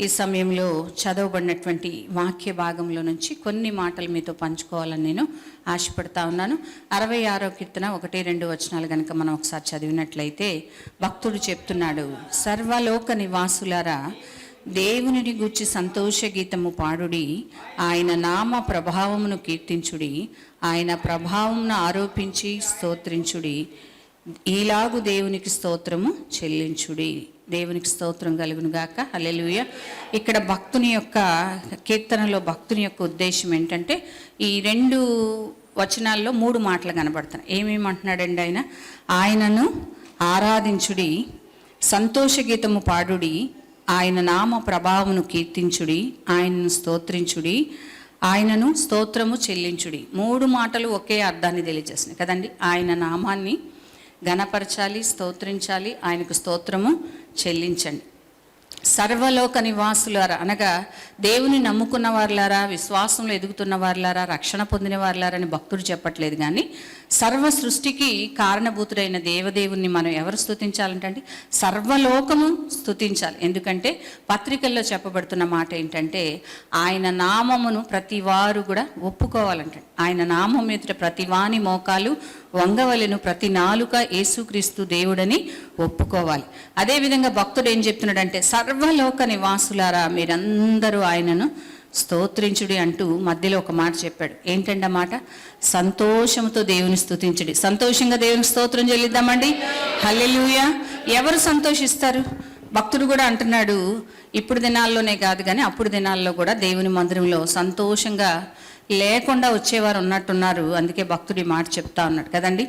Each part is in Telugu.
ఈ సమయంలో చదవబడినటువంటి వాక్య భాగంలో నుంచి కొన్ని మాటలు మీతో పంచుకోవాలని నేను ఆశపడతా ఉన్నాను. అరవై ఆరో కీర్తన ఒకటి రెండు వచనాలు కనుక మనం ఒకసారి చదివినట్లయితే భక్తుడు చెప్తున్నాడు సర్వలోక నివాసులారా దేవునిని గూర్చి సంతోష గీతము పాడుడి ఆయన నామ ప్రభావమును కీర్తించుడి ఆయన ప్రభావమును ఆరోపించి స్తోత్రించుడి ఈలాగు దేవునికి స్తోత్రము చెల్లించుడి. దేవునికి స్తోత్రం కలుగును గాక. అల్లెలుయ ఇక్కడ భక్తుని యొక్క కీర్తనలో భక్తుని యొక్క ఉద్దేశం ఏంటంటే ఈ రెండు వచనాల్లో మూడు మాటలు కనబడుతున్నాయి. ఏమేమంటున్నాడండి ఆయన? ఆయనను ఆరాధించుడి సంతోషగీతము పాడుడి ఆయన నామ ప్రభావమును కీర్తించుడి ఆయనను స్తోత్రించుడి ఆయనను స్తోత్రము చెల్లించుడి. మూడు మాటలు ఒకే అర్థాన్ని తెలియజేస్తున్నాయి. కదండి? ఆయన నామాన్ని గణపరచాలి స్తోత్రించాలి ఆయనకు స్తోత్రము చెల్లించండి. సర్వలోక నివాసులారా అనగా దేవుని నమ్ముకున్న వారులారా విశ్వాసంలో ఎదుగుతున్న వారులారా రక్షణ పొందిన వారులారని అని భక్తుడు చెప్పట్లేదు కానీ సర్వ సృష్టికి కారణభూతుడైన దేవదేవుణ్ణి మనం ఎవరు స్థుతించాలంటే సర్వలోకము స్థుతించాలి ఎందుకంటే పత్రికల్లో చెప్పబడుతున్న మాట ఏంటంటే ఆయన నామమును ప్రతి వారు కూడా ఒప్పుకోవాలంట. ఆయన నామం ఎదుట ప్రతి వాని మోకాలు వంగవలను ప్రతి నాలుక యేసుక్రీస్తు దేవుడని ఒప్పుకోవాలి. అదేవిధంగా భక్తుడు ఏం చెప్తున్నాడంటే సర్వలోక నివాసులారా మీరందరూ ఆయనను స్తోత్రించుడి అంటూ మధ్యలో ఒక మాట చెప్పాడు. ఏంటంటే ఆ మాట? సంతోషంతో దేవుని స్తుతించుడి. సంతోషంగా దేవుని స్తోత్రం చెల్లిద్దామండి. హల్లెలూయ. ఎవరు సంతోషిస్తారు? భక్తుడు కూడా అంటున్నాడు ఇప్పుడు దినాల్లోనే కాదు కానీ అప్పుడు దినాల్లో కూడా దేవుని మందిరంలో సంతోషంగా లేకుండా వచ్చేవారు ఉన్నట్టున్నారు. అందుకే భక్తుడి మాట చెప్తా ఉన్నాడు. కదండి?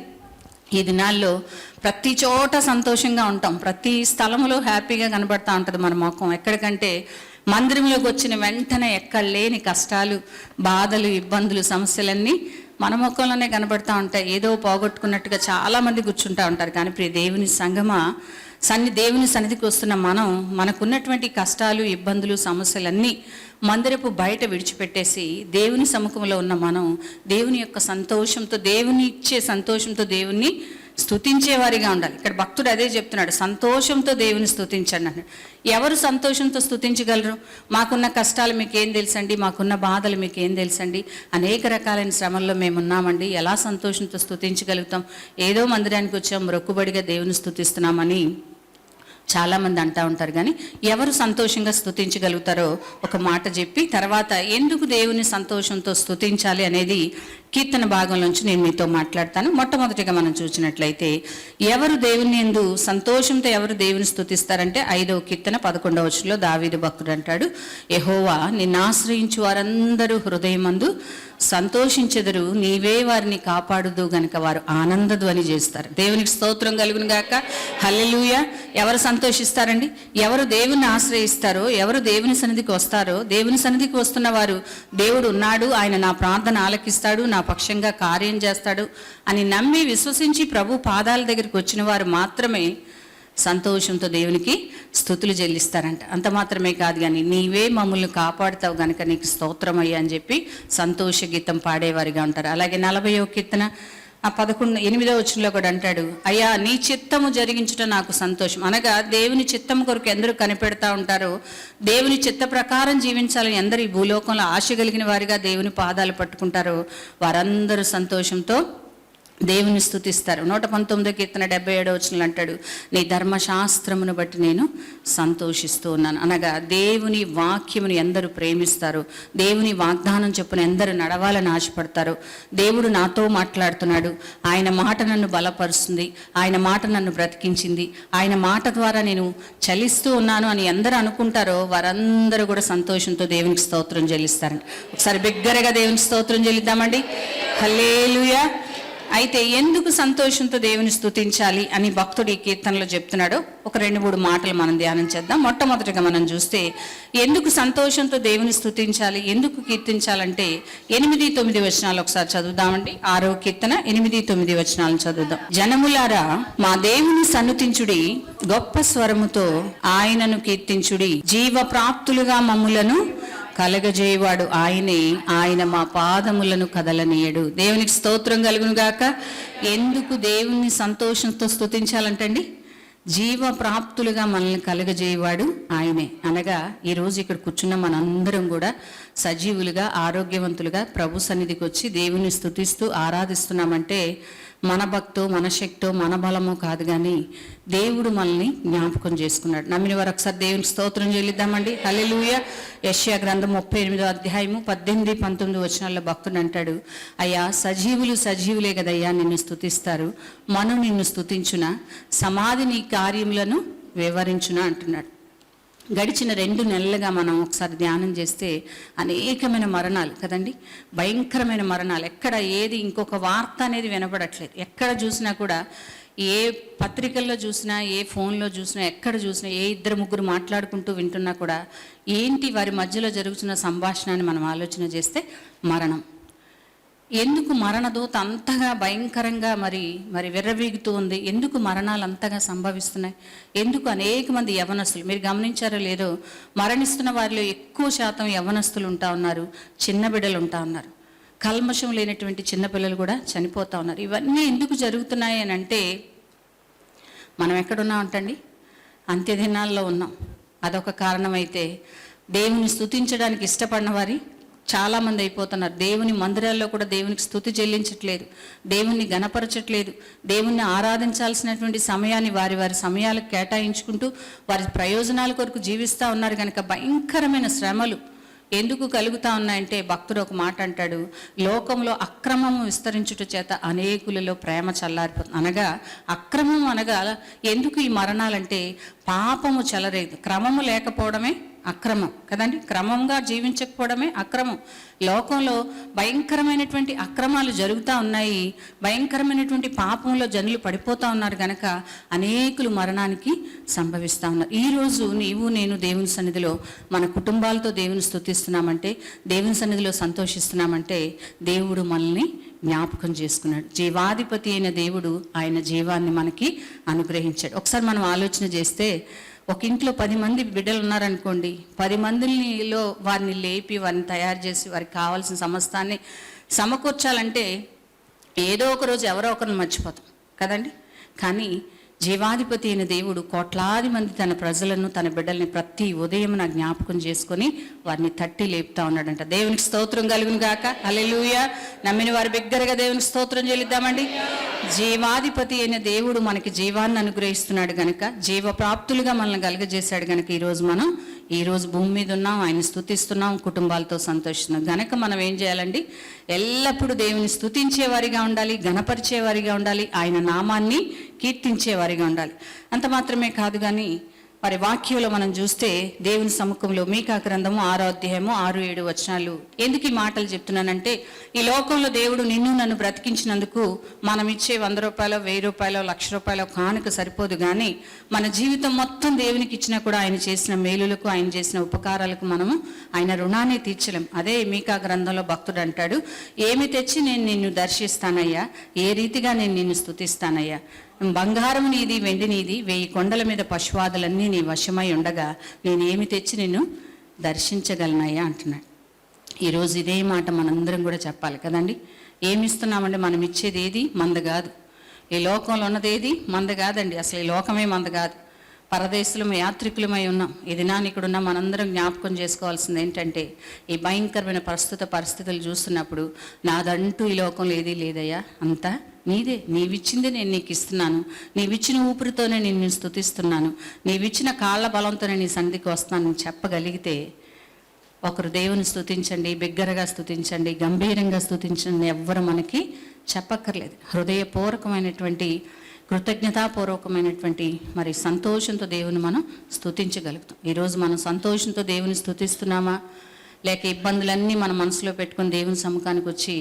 ఈ దినాల్లో ప్రతి చోట సంతోషంగా ఉంటాం. ప్రతి స్థలంలో హ్యాపీగా కనబడతా ఉంటుంది మన ముఖం. ఎక్కడికంటే మందిరంలోకి వచ్చిన వెంటనే ఎక్కడ లేని కష్టాలు బాధలు ఇబ్బందులు సమస్యలన్నీ మన ముఖంలోనే కనబడుతూ ఉంటాయి. ఏదో పోగొట్టుకున్నట్టుగా చాలామంది కూర్చుంటా ఉంటారు. కానీ ప్రియ దేవుని సంగమా సన్ని దేవుని సన్నిధికి వస్తున్న మనం మనకున్నటువంటి కష్టాలు ఇబ్బందులు సమస్యలన్నీ మందిరపు బయట విడిచిపెట్టేసి దేవుని సముఖంలో ఉన్న మనం దేవుని యొక్క సంతోషంతో దేవుని ఇచ్చే సంతోషంతో దేవుణ్ణి స్థుతించేవారిగా ఉండాలి. ఇక్కడ భక్తుడు అదే చెప్తున్నాడు సంతోషంతో దేవుని స్తుతించండి అన్నాడు. ఎవరు సంతోషంతో స్థుతించగలరు మాకున్న కష్టాలు మీకేం తెలుసండి? మాకున్న బాధలు మీకేం తెలుసండి? అనేక రకాలైన శ్రమల్లో మేము ఉన్నామండి ఎలా సంతోషంతో స్థుతించగలుగుతాం ఏదో మందిరానికి వచ్చాం మొక్కుబడిగా దేవుని స్థుతిస్తున్నామని చాలామంది అంటూ ఉంటారు కానీ ఎవరు సంతోషంగా స్థుతించగలుగుతారో ఒక మాట చెప్పి తర్వాత ఎందుకు దేవుని సంతోషంతో స్తుతించాలి అనేది కీర్తన భాగం నుంచి నేను మీతో మాట్లాడతాను. మొట్టమొదటిగా మనం చూసినట్లయితే ఎవరు దేవుని ఎందు సంతోషంతో ఎవరు దేవుని స్థుతిస్తారంటే ఐదవ కీర్తన పదకొండవ వచ్చులో దావీదు భక్తుడు అంటాడు యహోవా నిన్ను ఆశ్రయించు వారందరూ హృదయమందు సంతోషించెదరు నీవే వారిని కాపాడుదు గనక వారు ఆనందధ్వని చేస్తారు. దేవునికి స్తోత్రం కలుగును గాక. హల్లెలూయ. ఎవరు సంతోషిస్తారండి? ఎవరు దేవుని ఆశ్రయిస్తారో ఎవరు దేవుని సన్నిధికి వస్తారో దేవుని సన్నిధికి వస్తున్న వారు దేవుడు ఉన్నాడు ఆయన నా ప్రార్థన ఆలకిస్తాడు నా పక్షంగా కార్యం చేస్తాడు అని నమ్మి విశ్వసించి ప్రభు పాదాల దగ్గరికి వచ్చిన వారు మాత్రమే సంతోషంతో దేవునికి స్థుతులు చెల్లిస్తారంట. అంత మాత్రమే కాదు కానీ నీవే మమ్మల్ని కాపాడుతావు కనుక నీకు స్తోత్రమయ్యా అని చెప్పి సంతోష గీతం పాడేవారిగా ఉంటారు. అలాగే నలభయో కీర్తన ఆ పదకొండు ఎనిమిదో వచనంలో కూడా అంటాడు అయ్యా నీ చిత్తము జరిగించడం నాకు సంతోషం. అనగా దేవుని చిత్తం కొరకు ఎందరూ కనిపెడతా ఉంటారో దేవుని చిత్త ప్రకారం జీవించాలని ఎందరు ఈ భూలోకంలో ఆశ కలిగిన వారిగా దేవుని పాదాలు పట్టుకుంటారో వారందరూ సంతోషంతో దేవుని స్థుతిస్తారు నూట పంతొమ్మిదో కీర్తన డెబ్బై ఏడో వచ్చిన అంటాడు నీ ధర్మశాస్త్రమును బట్టి నేను సంతోషిస్తూ ఉన్నాను. అనగా దేవుని వాక్యమును ఎందరు ప్రేమిస్తారు? దేవుని వాగ్దానం చెప్పిన ఎందరు నడవాలని ఆశపడతారు? దేవుడు నాతో మాట్లాడుతున్నాడు. ఆయన మాట నన్ను బలపరుస్తుంది. ఆయన మాట నన్ను బ్రతికించింది. ఆయన మాట ద్వారా నేను చలిస్తూ ఉన్నాను అని ఎందరు అనుకుంటారో వారందరూ కూడా సంతోషంతో దేవునికి స్తోత్రం చెల్లిస్తారండి ఒకసారి బిగ్గరగా దేవునికి స్తోత్రం చెల్లిద్దామండి. హల్లేలుయా! అయితే ఎందుకు సంతోషంతో దేవుని స్థుతించాలి అని భక్తుడు ఈ కీర్తనలో చెప్తున్నాడో. ఒక రెండు మూడు మాటలు మనం ధ్యానం చేద్దాం. మొట్టమొదటిగా మనం చూస్తే ఎందుకు సంతోషంతో దేవుని స్థుతించాలి ఎందుకు కీర్తించాలంటే ఎనిమిది తొమ్మిది వచనాలు ఒకసారి చదువుదామండి. ఆరో కీర్తన ఎనిమిది తొమ్మిది వచనాలను చదువుదాం. జనములారా మా దేవుని సన్నుతించుడి గొప్ప స్వరముతో ఆయనను కీర్తించుడి. జీవ ప్రాప్తులుగా మమ్ములను కలగజేయవాడు ఆయనే. ఆయన మా పాదములను కదలనీయడు. దేవునికి స్తోత్రం కలుగును గాక. ఎందుకు దేవుణ్ణి సంతోషంతో స్తుతించాలంటండి? జీవ ప్రాప్తులుగా మనల్ని కలుగజేయవాడు ఆయనే. అనగా ఈరోజు ఇక్కడ కూర్చున్న మనందరం కూడా సజీవులుగా ఆరోగ్యవంతులుగా ప్రభు సన్నిధికి వచ్చి దేవుని స్థుతిస్తూ ఆరాధిస్తున్నామంటే మన భక్తో మన శక్తో మన బలమో కాదు కానీ దేవుడు మనల్ని జ్ఞాపకం చేసుకున్నాడు. నమ్మిన వారు ఒకసారి దేవుని స్తోత్రం చెల్లిద్దామండి. హలెలుయ యష్యా గ్రంథం ముప్పై ఎనిమిదో అధ్యాయము పద్దెనిమిది పంతొమ్మిది వచనాల్లో భక్తుడు అంటాడు అయ్యా సజీవులు సజీవులే కదయ్యా నిన్ను స్థుతిస్తారు మనం నిన్ను స్థుతించున సమాధి నీ కార్యములను వివరించున? అంటున్నాడు. గడిచిన రెండు నెలలుగా మనం ఒకసారి ధ్యానం చేస్తే అనేకమైన మరణాలు కదండి? భయంకరమైన మరణాలు. ఎక్కడ ఏది ఇంకొక వార్త అనేది వినపడట్లేదు. ఎక్కడ చూసినా కూడా ఏ పత్రికల్లో చూసినా ఏ ఫోన్లో చూసినా ఎక్కడ చూసినా ఏ ఇద్దరు ముగ్గురు మాట్లాడుకుంటూ వింటున్నా కూడా ఏంటి వారి మధ్యలో జరుగుతున్న సంభాషణ అని మనం ఆలోచన చేస్తే మరణం. ఎందుకు మరణదూత అంతగా భయంకరంగా మరి మరి విర్రవీగుతూ ఉంది ఎందుకు మరణాలు అంతగా సంభవిస్తున్నాయి? ఎందుకు అనేక మంది యవనస్తులు మీరు గమనించారో లేదో మరణిస్తున్న వారిలో ఎక్కువ శాతం యవనస్తులు ఉంటా ఉన్నారు చిన్న బిడ్డలు ఉంటా ఉన్నారు. కల్మషం లేనటువంటి చిన్నపిల్లలు కూడా చనిపోతా ఉన్నారు. ఇవన్నీ ఎందుకు జరుగుతున్నాయి అని అంటే మనం ఎక్కడున్నాం అంటండి? అంత్యదినాల్లో ఉన్నాం. అదొక కారణమైతే దేవుని స్తుతించడానికి ఇష్టపడిన వారి చాలామంది అయిపోతున్నారు. దేవుని మందిరాల్లో కూడా దేవునికి స్థుతి చెల్లించట్లేదు. దేవుణ్ణి గణపరచట్లేదు దేవుణ్ణి ఆరాధించాల్సినటువంటి సమయాన్ని వారి వారి సమయాలకు కేటాయించుకుంటూ వారి ప్రయోజనాల కొరకు జీవిస్తూ ఉన్నారు కనుక భయంకరమైన శ్రమలు ఎందుకు కలుగుతా ఉన్నాయంటే భక్తుడు ఒక మాట అంటాడు లోకంలో అక్రమము విస్తరించుట చేత అనేకులలో ప్రేమ చల్లారిపోతుంది. అనగా అక్రమం అనగా ఎందుకు ఈ మరణాలంటే పాపము చెలరేదు. క్రమము లేకపోవడమే అక్రమం. కదండి? క్రమంగా జీవించకపోవడమే అక్రమం. లోకంలో భయంకరమైనటువంటి అక్రమాలు జరుగుతూ ఉన్నాయి. భయంకరమైనటువంటి పాపంలో జనులు పడిపోతూ ఉన్నారు కనుక అనేకులు మరణానికి సంభవిస్తూ ఉన్నారు. ఈరోజు నీవు నేను దేవుని సన్నిధిలో మన కుటుంబాలతో దేవుని స్థుతిస్తున్నామంటే దేవుని సన్నిధిలో సంతోషిస్తున్నామంటే దేవుడు మనల్ని జ్ఞాపకం చేసుకున్నాడు. జీవాధిపతి అయిన దేవుడు ఆయన జీవాన్ని మనకి అనుగ్రహించాడు. ఒకసారి మనం ఆలోచన చేస్తే ఒక ఇంట్లో పది మంది బిడ్డలు ఉన్నారనుకోండి పది మందిలో వారిని లేపి వారిని తయారు చేసి వారికి కావాల్సిన సమస్తాన్ని సమకూర్చాలంటే ఏదో ఒక రోజు ఎవరో ఒకరిని మర్చిపోతాం. కదండి? కానీ జీవాధిపతి అయిన దేవుడు కోట్లాది మంది తన ప్రజలను తన బిడ్డల్ని ప్రతి ఉదయం నా జ్ఞాపకం చేసుకొని వారిని తట్టి లేపుతా ఉన్నాడంట. దేవునికి స్తోత్రం కలుగును గాక. అలెలుయ నమ్మిన వారు బిగ్గరగా దేవునికి స్తోత్రం చెల్లిద్దామండి. జీవాధిపతి అయిన దేవుడు మనకి జీవాన్ని అనుగ్రహిస్తున్నాడు గనుక జీవ ప్రాప్తులుగా మనల్ని కలుగజేశాడు గనుక ఈరోజు మనం ఈరోజు భూమి మీద ఉన్నాం ఆయన స్థుతిస్తున్నాం కుటుంబాలతో సంతోషిస్తున్నాం. గనక మనం ఏం చేయాలండి? ఎల్లప్పుడూ దేవుని స్థుతించేవారిగా ఉండాలి గణపరిచేవారిగా ఉండాలి ఆయన నామాన్ని కీర్తించేవారిగా ఉండాలి. అంత మాత్రమే కాదు కానీ మరి వాక్యంలో మనం చూస్తే దేవుని సముఖంలో మీకా గ్రంథము ఆరో అధ్యాయము ఆరు ఏడు వచనాలు. ఎందుకు ఈ మాటలు చెప్తున్నానంటే ఈ లోకంలో దేవుడు నిన్ను నన్ను బ్రతికించినందుకు మనం ఇచ్చే వంద రూపాయలు వెయ్యి రూపాయలు లక్ష రూపాయలు కానుక సరిపోదు కానీ మన జీవితం మొత్తం దేవునికి ఇచ్చినా కూడా ఆయన చేసిన మేలులకు ఆయన చేసిన ఉపకారాలకు మనము ఆయన రుణాన్ని తీర్చలేం. అదే మీకా గ్రంథంలో భక్తుడు అంటాడు ఏమి తెచ్చి నేను నిన్ను దర్శిస్తానయ్యా? ఏ రీతిగా నేను నిన్ను స్తుతిస్తానయ్యా? బంగారం నీది వెండి నీది వెయ్యి కొండల మీద పశువాదులన్నీ నీ వశమై ఉండగా నేనేమి తెచ్చి నిన్ను దర్శించగలనయ్యా అంటున్నాడు. ఈరోజు ఇదే మాట మనందరం కూడా చెప్పాలి కదండి? ఏమిస్తున్నామంటే మనం ఇచ్చేది ఏది? మంద కాదు. ఈ లోకంలో ఉన్నదేది మంద కాదండి. అసలు ఈ లోకమే మంద కాదు. పరదేశులం యాత్రికులమై ఉన్నాం. ఈ దినాన్ని ఇక్కడ ఉన్న మనందరం జ్ఞాపకం చేసుకోవాల్సింది ఏంటంటే ఈ భయంకరమైన ప్రస్తుత పరిస్థితులు చూస్తున్నప్పుడు నాదంటూ ఈ లోకంలో ఏదీ లేదయ్యా? అంతా నీదే నీవిచ్చింది నేను నీకు ఇస్తున్నాను నీవిచ్చిన ఊపిరితోనే నేను స్థుతిస్తున్నాను నీవిచ్చిన కాళ్ళ బలంతోనే నీ సంధికి వస్తానని చెప్పగలిగితే ఒకరు దేవుని స్థుతించండి బిగ్గరగా స్థుతించండి గంభీరంగా స్థుతించండి ఎవ్వరు మనకి చెప్పక్కర్లేదు. హృదయపూర్వకమైనటువంటి కృతజ్ఞతాపూర్వకమైనటువంటి మరి సంతోషంతో దేవుని మనం స్థుతించగలుగుతాం ఈరోజు మనం సంతోషంతో దేవుని స్థుతిస్తున్నామా లేక ఇబ్బందులన్నీ మన మనసులో పెట్టుకొని దేవుని సముఖానికి వచ్చి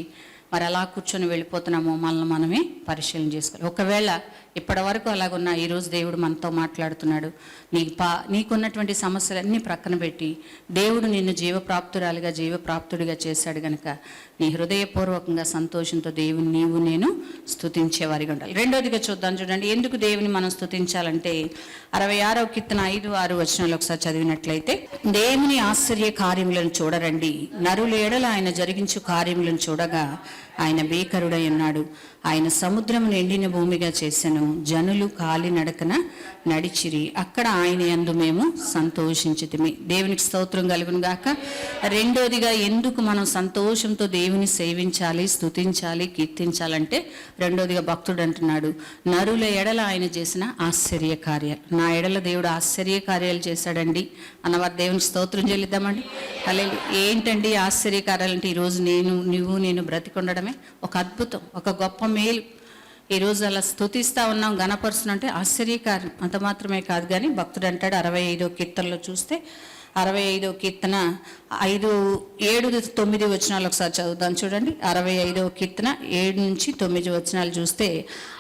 మరి అలా కూర్చొని వెళ్ళిపోతున్నామో మనల్ని మనమే పరిశీలన చేసుకోవాలి. ఒకవేళ ఇప్పటి వరకు అలాగున్నా ఈరోజు దేవుడు మనతో మాట్లాడుతున్నాడు. నీకు పా నీకున్నటువంటి సమస్యలన్నీ ప్రక్కన పెట్టి దేవుడు నిన్ను జీవప్రాప్తురాలిగా జీవప్రాప్తుడిగా చేశాడు గనక నీ హృదయపూర్వకంగా సంతోషంతో దేవుని నీవు నేను స్థుతించేవారిగా ఉండాలి. రెండోదిగా చూద్దాం చూడండి ఎందుకు దేవుని మనం స్తుతించాలంటే అరవై ఆరో కిత్తన ఐదు ఆరు వచనాలు ఒకసారి చదివినట్లయితే దేవుని ఆశ్చర్య కార్యములను చూడరండి. నరులేడల ఆయన జరిగించు కార్యములను చూడగా ఆయన భీకరుడై ఉన్నాడు. ఆయన సముద్రం నిండిన భూమిగా చేశాను జనులు కాలినడకన నడిచిరి. అక్కడ ఆయన యందు మేము సంతోషించితిమి. దేవునికి స్తోత్రం కలుగును గాక. రెండోదిగా ఎందుకు మనం సంతోషంతో దేవుని సేవించాలి స్తుతించాలి కీర్తించాలంటే రెండోదిగా భక్తుడు అంటున్నాడు. నరుల ఎడల ఆయన చేసిన ఆశ్చర్య కార్యాలు నా ఎడల దేవుడు ఆశ్చర్య కార్యాలు చేశాడండి. అన్నవారు దేవునికి స్తోత్రం చెల్లిద్దామండి. అలా ఏంటండి ఆశ్చర్య కార్యాలు అంటే ఈరోజు నేను నువ్వు నేను బ్రతికొండడమే ఒక అద్భుతం ఒక గొప్ప మేలు. ఈరోజు అలా స్తుతిస్తా ఉన్నాం గణపరుస్తున్నాం అంటే ఆశ్చర్యకారం అంత మాత్రమే కాదు కానీ భక్తుడు అంటాడు అరవై ఐదో కీర్తనలో చూస్తే అరవై ఐదో కీర్తన ఐదు ఏడు తొమ్మిది వచనాలు ఒకసారి చదువుతాను చూడండి. అరవై ఐదో కీర్తన ఏడు నుంచి తొమ్మిది వచనాలు చూస్తే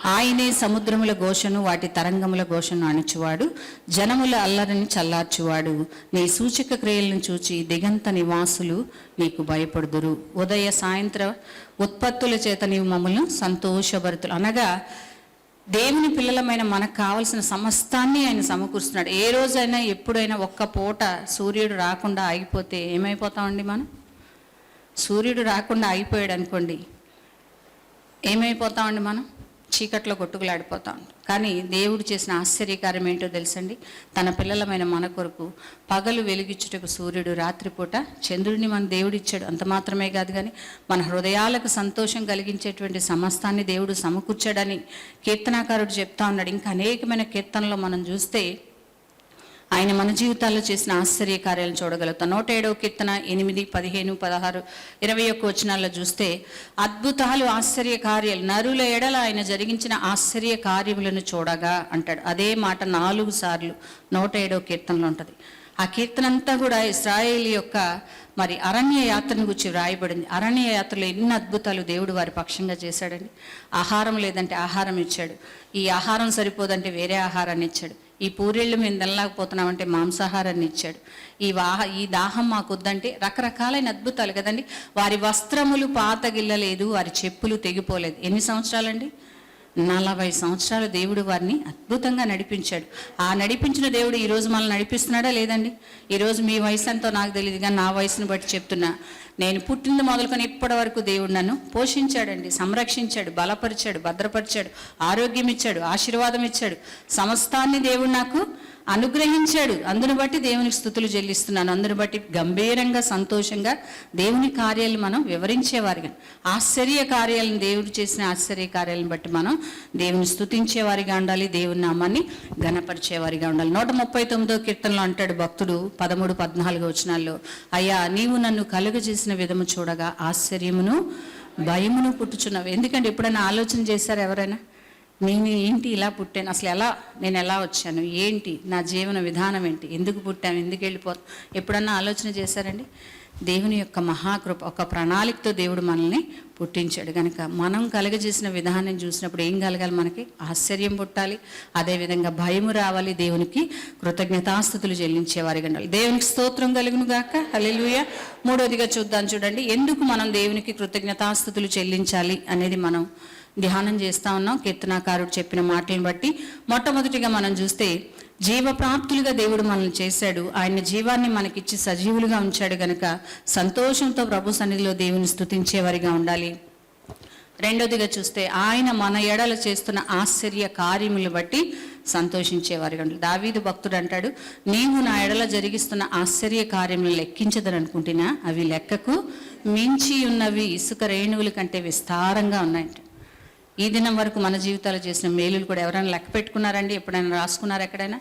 ఆయనే సముద్రముల ఘోషను వాటి తరంగముల ఘోషను అణిచువాడు. జనముల అల్లరిని చల్లార్చువాడు. నీ సూచక క్రియలను చూచి దిగంత నివాసులు నీకు భయపడుదురు. ఉదయ సాయంత్ర ఉత్పత్తుల చేత నీవు మమ్మల్ని సంతోషభరితులు అనగా దేవుని పిల్లలమైన మనకు కావలసిన సమస్తాన్ని ఆయన సమకూరుస్తున్నాడు. ఏ రోజైనా ఎప్పుడైనా ఒక్క పూట సూర్యుడు రాకుండా ఆగిపోతే ఏమైపోతామండి మనం? సూర్యుడు రాకుండా ఆగిపోయాడు అనుకోండి ఏమైపోతామండి మనం? చీకట్లో కొట్టుకులాడిపోతాం. కానీ దేవుడు చేసిన ఆశ్చర్యకార్యం ఏంటో తెలుసండి? తన పిల్లలమైన మన కొరకు పగలు వెలిగించుటకు సూర్యుడు రాత్రిపూట చంద్రుడిని మన దేవుడు ఇచ్చాడు. అంత మాత్రమే కాదు కానీ మన హృదయాలకు సంతోషం కలిగించేటువంటి సమస్తాన్ని దేవుడు సమకూర్చాడని కీర్తనాకారుడు చెప్తా ఉన్నాడు. ఇంకా అనేకమైన కీర్తనలో మనం చూస్తే ఆయన మన జీవితాల్లో చేసిన ఆశ్చర్య కార్యాలను చూడగలుగుతాం. నూట ఏడవ కీర్తన ఎనిమిది పదిహేను పదహారు ఇరవై ఒక్క వచనాల్లో చూస్తే అద్భుతాలు ఆశ్చర్య కార్యాలు నరుల ఎడల ఆయన జరిగించిన ఆశ్చర్య కార్యములను చూడగా అంటాడు. అదే మాట నాలుగు సార్లు నూట ఏడవ కీర్తనలో ఉంటుంది. ఆ కీర్తన అంతా కూడా ఇస్రాయేల్ యొక్క మరి అరణ్య యాత్రను గురించి వ్రాయబడింది. అరణ్య యాత్రలో ఎన్ని అద్భుతాలు దేవుడు వారి పక్షంగా చేశాడండి. ఆహారం లేదంటే ఆహారం ఇచ్చాడు. ఈ ఆహారం సరిపోదంటే వేరే ఆహారాన్ని ఇచ్చాడు. ఈ పూరీళ్ళు మేము తినలేకపోతున్నామంటే మాంసాహారాన్ని ఇచ్చాడు. ఈ వాహ ఈ దాహం మాకొద్దంటే రకరకాలైన అద్భుతాలు కదండి. వారి వస్త్రములు పాతగిల్లలేదు వారి చెప్పులు తెగిపోలేదు. ఎన్ని సంవత్సరాలండి? నలభై సంవత్సరాలు దేవుడు వారిని అద్భుతంగా నడిపించాడు. ఆ నడిపించిన దేవుడు ఈరోజు మనల్ని నడిపిస్తున్నాడా లేదండి? ఈరోజు మీ వయసు ఎంతో నాకు తెలియదు కానీ నా వయసును బట్టి చెప్తున్నా. నేను పుట్టింది మొదలుకొని ఇప్పటి వరకు దేవుడు నన్ను పోషించాడండి సంరక్షించాడు బలపరిచాడు భద్రపరిచాడు ఆరోగ్యం ఇచ్చాడు ఆశీర్వాదం ఇచ్చాడు. సమస్తాన్ని దేవుడు నాకు అనుగ్రహించాడు. అందును బట్టి దేవునికి స్థుతులు చెల్లిస్తున్నాను. అందును బట్టి గంభీరంగా సంతోషంగా దేవుని కార్యాలు మనం వివరించేవారిగా. ఆశ్చర్య కార్యాలను దేవుడు చేసిన ఆశ్చర్య కార్యాలను బట్టి మనం దేవుని స్థుతించేవారిగా ఉండాలి దేవుని నామాన్ని గణపరిచేవారిగా ఉండాలి. నూట ముప్పై తొమ్మిదో కీర్తనలో అంటాడు భక్తుడు పదమూడు పద్నాలుగు వచనాల్లో అయ్యా నీవు నన్ను కలుగజేసిన విధము చూడగా ఆశ్చర్యమును భయమును పుట్టుచున్నావు. ఎందుకంటే ఎప్పుడైనా ఆలోచన చేశారు ఎవరైనా? నేను ఏంటి ఇలా పుట్టాను? అసలు ఎలా నేను ఎలా వచ్చాను? ఏంటి నా జీవన విధానం ఏంటి? ఎందుకు పుట్టాను? ఎందుకు వెళ్ళిపోతాను? ఎప్పుడన్నా ఆలోచన చేశారండి? దేవుని యొక్క మహాకృప ఒక ప్రణాళికతో దేవుడు మనల్ని పుట్టించాడు. కనుక మనం కలగజేసిన విధానం చూసినప్పుడు ఏం కలగాలి మనకి? ఆశ్చర్యం పుట్టాలి. అదేవిధంగా భయము రావాలి. దేవునికి కృతజ్ఞతాస్థుతులు చెల్లించేవారిగా ఉండాలి దేవునికి స్తోత్రం కలుగును గాక. హలెలుయ మూడోదిగా చూద్దాం చూడండి. ఎందుకు మనం దేవునికి కృతజ్ఞతాస్థుతులు చెల్లించాలి అనేది మనం ధ్యానం చేస్తా ఉన్నాం. కీర్తనాకారుడు చెప్పిన మాటలను బట్టి మొట్టమొదటిగా మనం చూస్తే జీవప్రాప్తులుగా దేవుడు మనల్ని చేశాడు. ఆయన జీవాన్ని మనకిచ్చి సజీవులుగా ఉంచాడు గనక సంతోషంతో ప్రభు సన్నిధిలో దేవుని స్థుతించేవారిగా ఉండాలి. రెండోదిగా చూస్తే ఆయన మన ఎడల చేస్తున్న ఆశ్చర్య కార్యములు బట్టి సంతోషించేవారిగా ఉండాలి. దావీదు భక్తుడు అంటాడు నీవు నా ఎడల జరిగిస్తున్న ఆశ్చర్య కార్యములు లెక్కించదని అనుకుంటున్నా? అవి లెక్కకు మించి ఉన్నవి ఇసుక రేణువుల కంటే విస్తారంగా ఉన్నాయంట. ఈ దినం వరకు మన జీవితాలు చేసిన మేలులు కూడా ఎవరైనా లెక్క పెట్టుకున్నారండి? ఎప్పుడైనా రాసుకున్నారు ఎక్కడైనా?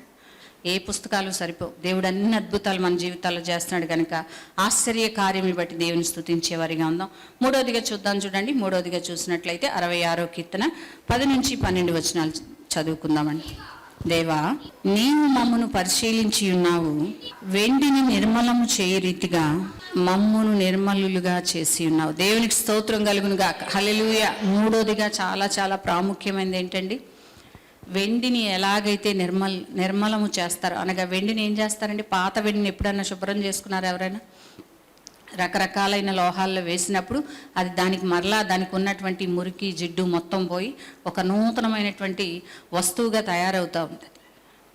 ఏ పుస్తకాలు సరిపోవు. దేవుడు అన్ని అద్భుతాలు మన జీవితాల్లో చేస్తున్నాడు కనుక ఆశ్చర్య కార్యములు బట్టి దేవుని స్థుతించేవారిగా ఉందాం. మూడోదిగా చూద్దాం చూడండి. మూడోదిగా చూసినట్లయితే అరవై ఆరో కీర్తన పది నుంచి పన్నెండు వచనాలు చదువుకుందామండి. దేవా నీవు మమ్మను పరిశీలించి ఉన్నావు. వెండిని నిర్మలము చేయ రీతిగా మమ్మును నిర్మలులుగా చేసి ఉన్నావు. దేవునికి స్తోత్రం కలుగునుగా హలలుయ మూడోదిగా చాలా చాలా ప్రాముఖ్యమైనది ఏంటండి? వెండిని ఎలాగైతే నిర్మల్ నిర్మలము చేస్తారు అనగా వెండిని ఏం చేస్తారండి? పాత వెండిని ఎప్పుడన్నా శుభ్రం చేసుకున్నారు ఎవరైనా? రకరకాలైన లోహాల్లో వేసినప్పుడు అది దానికి మరలా దానికి ఉన్నటువంటి మురికి జిడ్డు మొత్తం పోయి ఒక నూతనమైనటువంటి వస్తువుగా తయారవుతూ ఉంటుంది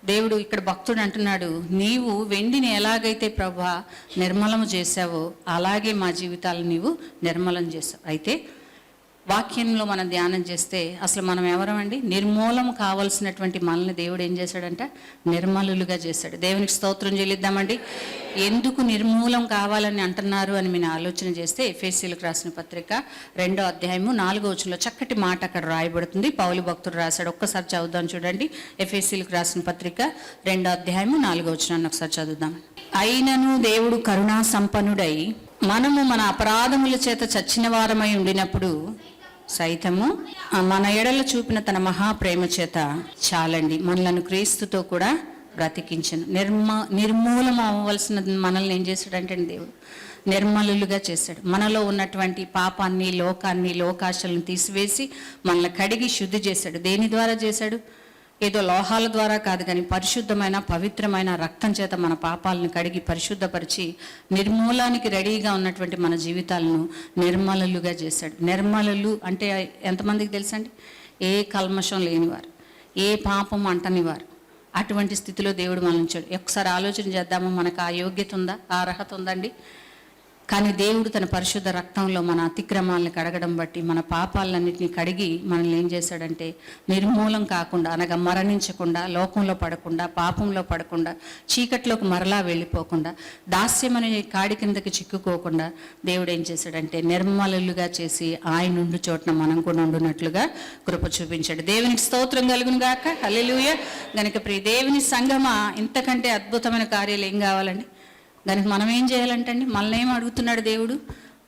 దేవుడు ఇక్కడ భక్తుడు అంటున్నాడు నీవు వెండిని ఎలాగైతే ప్రభా నిర్మలము చేశావో అలాగే మా జీవితాలను నీవు నిర్మలం చేసావు అయితే వాక్యంలో మనం ధ్యానం చేస్తే అసలు మనం ఎవరమండి? నిర్మూలం కావలసినటువంటి మనల్ని దేవుడు ఏం చేశాడంటే? నిర్మలులుగా చేశాడు. దేవునికి స్తోత్రం చెల్లిద్దామండి. ఎందుకు నిర్మూలం కావాలని అంటున్నారు అని మీ ఆలోచన చేస్తే ఎఫ్ఎస్సీలకు రాసిన పత్రిక రెండో అధ్యాయము నాలుగో వచనంలో చక్కటి మాట అక్కడ రాయబడుతుంది. పౌలు భక్తుడు రాశాడు. ఒక్కసారి చదువుదాం చూడండి. ఎఫ్ఎస్సీలకు రాసిన పత్రిక రెండో అధ్యాయము నాలుగో వచనాన్ని ఒకసారి చదువుదాం. అయినను దేవుడు కరుణా సంపన్నుడై మనము మన అపరాధముల చేత చచ్చిన వారమై ఉండినప్పుడు సైతము మన ఎడల చూపిన తన మహాప్రేమ చేత చాలండి. మనలను క్రీస్తుతో కూడా బ్రతికించను. నిర్మ నిర్మూలం అవ్వవలసిన మనల్ని ఏం చేశాడంటే దేవుడు? నిర్మలులుగా చేశాడు. మనలో ఉన్నటువంటి పాపాన్ని లోకాన్ని లోకాశలను తీసివేసి మనల్ని కడిగి శుద్ధి చేశాడు. దేని ద్వారా చేశాడు? ఏదో లోహాల ద్వారా కాదు కానీ పరిశుద్ధమైన పవిత్రమైన రక్తం చేత మన పాపాలను కడిగి పరిశుద్ధపరిచి నిర్మూలానికి రెడీగా ఉన్నటువంటి మన జీవితాలను నిర్మలలుగా చేశాడు. నిర్మలలు అంటే ఎంతమందికి తెలుసండి? ఏ కల్మషం లేనివారు ఏ పాపం అంటనివారు. అటువంటి స్థితిలో దేవుడు మనం ఒకసారి ఆలోచన చేద్దాము? మనకు ఆ యోగ్యత ఉందా? ఆ అర్హత ఉందండి? కానీ దేవుడు తన పరిశుద్ధ రక్తంలో మన అతిక్రమాలను కడగడం బట్టి మన పాపాలన్నింటినీ కడిగి మనల్ని ఏం చేశాడంటే నిర్మూలం కాకుండా అనగా మరణించకుండా లోకంలో పడకుండా పాపంలో పడకుండా చీకట్లోకి మరలా వెళ్ళిపోకుండా దాస్యం అనే కాడి కిందకి చిక్కుకోకుండా దేవుడు ఏం చేశాడంటే నిర్మలులుగా చేసి ఆయన ఉండు చోట్న మనం కూడా ఉండునట్లుగా కృప చూపించాడు. దేవునికి స్తోత్రం కలుగును గాక. హలెలుయ గనక ప్రియ దేవుని సంగమ ఇంతకంటే అద్భుతమైన కార్యాలు ఏం కావాలండి? దానికి మనం ఏం చేయాలంటండి? మనల్ని ఏం అడుగుతున్నాడు దేవుడు?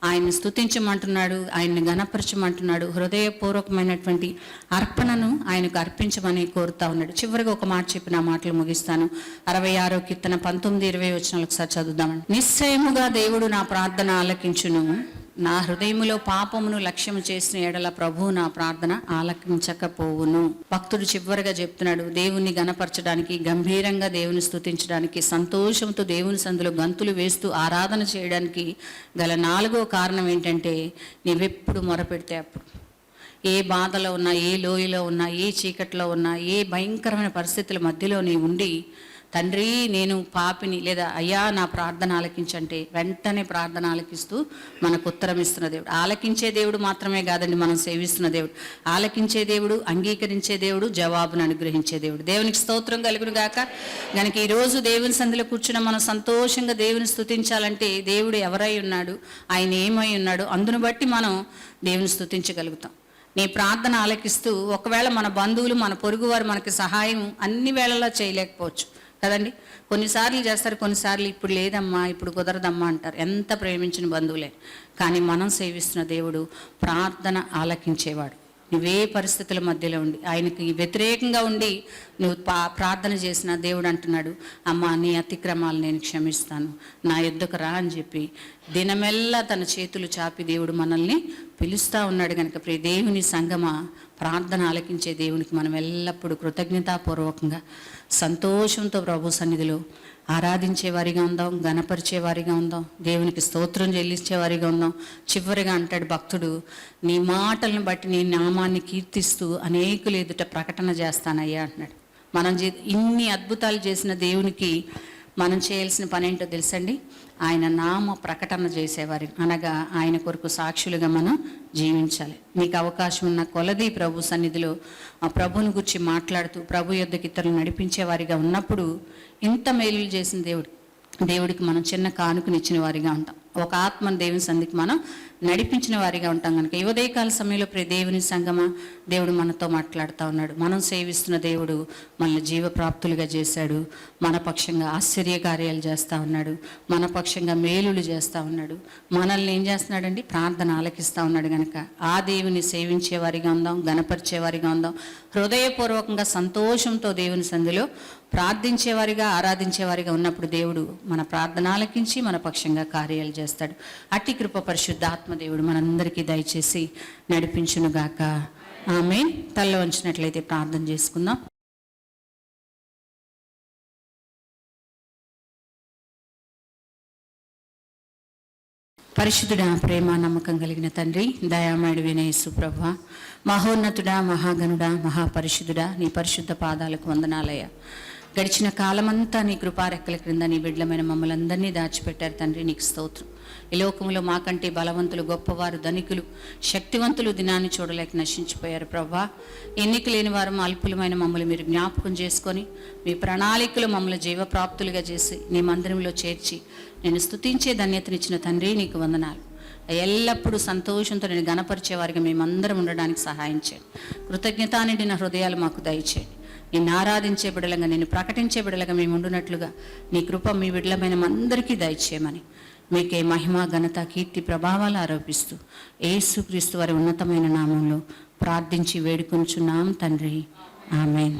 ఆయన్ని స్తుతించమంటున్నాడు ఆయన్ని గణపరచమంటున్నాడు హృదయపూర్వకమైనటువంటి అర్పణను ఆయనకు అర్పించమని కోరుతా ఉన్నాడు. చివరిగా ఒక మాట చెప్పిన నా మాటలు ముగిస్తాను. అరవై ఆరో కీర్తన పంతొమ్మిది ఇరవై వచ్చిన ఒకసారి చదువుదామండి నిశ్చయముగా దేవుడు నా ప్రార్థన ఆలకించును. నా హృదయములో పాపమును లక్ష్యము చేసిన ఎడల ప్రభు నా ప్రార్థన ఆలకించకపోవును. భక్తుడు చివరిగా చెప్తున్నాడు దేవుణ్ణి గనపరచడానికి గంభీరంగా దేవుని స్థుతించడానికి సంతోషంతో దేవుని సందులో గంతులు వేస్తూ ఆరాధన చేయడానికి గల నాలుగో కారణం ఏంటంటే నీవెప్పుడు మొరపెడితే అప్పుడు. ఏ బాధలో ఉన్నా ఏ లోయలో ఉన్నా ఏ చీకట్లో ఉన్నా ఏ భయంకరమైన పరిస్థితుల మధ్యలో నీ ఉండి తండ్రి నేను పాపిని లేదా అయ్యా నా ప్రార్థన ఆలకించంటే వెంటనే ప్రార్థన ఆలకిస్తూ మనకు ఉత్తరం ఇస్తున్న దేవుడు. ఆలకించే దేవుడు మాత్రమే కాదండి మనం సేవిస్తున్న దేవుడు. ఆలకించే దేవుడు అంగీకరించే దేవుడు జవాబును అనుగ్రహించే దేవుడు. దేవునికి స్తోత్రం కలుగును గాక. కనుక ఈరోజు దేవుని సంధిలో కూర్చున్న మనం సంతోషంగా దేవుని స్థుతించాలంటే దేవుడు ఎవరై ఉన్నాడు ఆయన ఏమై ఉన్నాడు అందును బట్టి మనం దేవుని స్థుతించగలుగుతాం నీ ప్రార్థన ఆలకిస్తూ ఒకవేళ మన బంధువులు మన పొరుగువారు మనకి సహాయం అన్ని వేళలా చేయలేకపోవచ్చు. కదండి? కొన్నిసార్లు చేస్తారు కొన్నిసార్లు ఇప్పుడు లేదమ్మా ఇప్పుడు కుదరదమ్మా అంటారు. ఎంత ప్రేమించిన బంధువులే. కానీ మనం సేవిస్తున్న దేవుడు ప్రార్థన ఆలకించేవాడు. నువ్వే పరిస్థితుల మధ్యలో ఉండి ఆయనకి వ్యతిరేకంగా ఉండి నువ్వు పా ప్రార్థన చేసిన దేవుడు అంటున్నాడు అమ్మా నీ అతిక్రమాలు నేను క్షమిస్తాను. నా ఎద్దుకు రా అని చెప్పి దినమెల్లా తన చేతులు చాపి దేవుడు మనల్ని పిలుస్తూ ఉన్నాడు కనుక ప్రియ దేవుని సంగమ ప్రార్థన ఆలకించే దేవునికి మనం ఎల్లప్పుడూ కృతజ్ఞతాపూర్వకంగా సంతోషంతో ప్రభు సన్నిధిలో ఆరాధించే వారిగా ఉందాం గణపరిచే వారిగా ఉందాం దేవునికి స్తోత్రం చెల్లించే వారిగా ఉందాం. చివరిగా అంటాడు భక్తుడు నీ మాటలను బట్టి నీ నామాన్ని కీర్తిస్తూ అనేకులు ఎదుట ప్రకటన చేస్తానయ్యా అంటున్నాడు. మనం చే- ఇన్ని అద్భుతాలు చేసిన దేవునికి మనం చేయాల్సిన పని ఏంటో తెలుసండి? ఆయన నామ ప్రకటన చేసేవారి. అనగా ఆయన కొరకు సాక్షులుగా మనం జీవించాలి. మీకు అవకాశం ఉన్న కొలది ప్రభు సన్నిధిలో ఆ ప్రభుని గురించి మాట్లాడుతూ ప్రభు యొద్దకి ఇతరులు నడిపించేవారిగా ఉన్నప్పుడు ఇంత మేలులు చేసిన దేవుడు. దేవుడికి మనం చిన్న కానుకనిచ్చిన వారిగా ఉంటాం. ఒక ఆత్మను దేవుని సంధికి మనం నడిపించిన వారిగా ఉంటాం కనుక. యువదయకాల ఉదయకాల సమయంలో ప్రతి దేవుని సంగమ దేవుడు మనతో మాట్లాడుతూ ఉన్నాడు. మనం సేవిస్తున్న దేవుడు మనల్ని జీవప్రాప్తులుగా చేశాడు. మన పక్షంగా ఆశ్చర్య కార్యాలు చేస్తూ ఉన్నాడు. మన పక్షంగా మేలులు చేస్తూ ఉన్నాడు. మనల్ని ఏం చేస్తున్నాడండి? ప్రార్థన ఆలకిస్తూ ఉన్నాడు కనుక. ఆ దేవుని సేవించే వారిగా ఉందాం గణపరిచే వారిగా ఉందాం. హృదయపూర్వకంగా సంతోషంతో దేవుని సంధిలో ప్రార్థించేవారిగా ఆరాధించేవారిగా ఉన్నప్పుడు దేవుడు మన ప్రార్థన ఆలకించి మన పక్షంగా కార్యాలు చేస్తాడు. అట్టి కృప పరిశుద్ధ ఆత్మదేవుడు మనందరికీ దయచేసి నడిపించునుగాక. ఆమె తల్ల వంచినట్లయితే ప్రార్థన చేసుకుందాం. పరిశుద్ధుడ ప్రేమ నమ్మకం కలిగిన తండ్రి దయామయుడు వినయసు ప్రభ మహోన్నతుడా మహాగణుడా మహాపరిశుద్ధుడా నీ పరిశుద్ధ పాదాలకు వందనాలయ గడిచిన కాలమంతా నీ కృపారెక్కల క్రింద నీ బిడ్డలమైన మమ్మల్ని అందరినీ దాచిపెట్టారు తండ్రి నీకు స్తోత్రం. ఈ లోకంలో మాకంటే బలవంతులు గొప్పవారు ధనికులు శక్తివంతులు దినాన్ని చూడలేక నశించిపోయారు ప్రభా ఎన్నిక లేని వారు అల్పులమైన మమ్మల్ని మీరు జ్ఞాపకం చేసుకొని మీ ప్రణాళికలు మమ్మల్ని జీవప్రాప్తులుగా చేసి నీ మందిరంలో చేర్చి నేను స్థుతించే ధన్యతనిచ్చిన తండ్రి నీకు వందనాలు. ఎల్లప్పుడూ సంతోషంతో నేను గణపరిచే వారికి మేమందరం ఉండడానికి సహాయం చేయండి. కృతజ్ఞత నిండిన హృదయాలు మాకు దయచేయండి. నిన్ను ఆరాధించే బిడలంగా నేను ప్రకటించే బిడలుగా మేము ఉండునట్లుగా నీ కృప మీ బిడ్డలమైన అందరికీ దయచేయమని మీకే మహిమ ఘనత కీర్తి ప్రభావాలు ఆరోపిస్తూ ఏసుక్రీస్తు వారి ఉన్నతమైన నామంలో ప్రార్థించి వేడుకొంచున్నాం తండ్రి. ఆమెన్.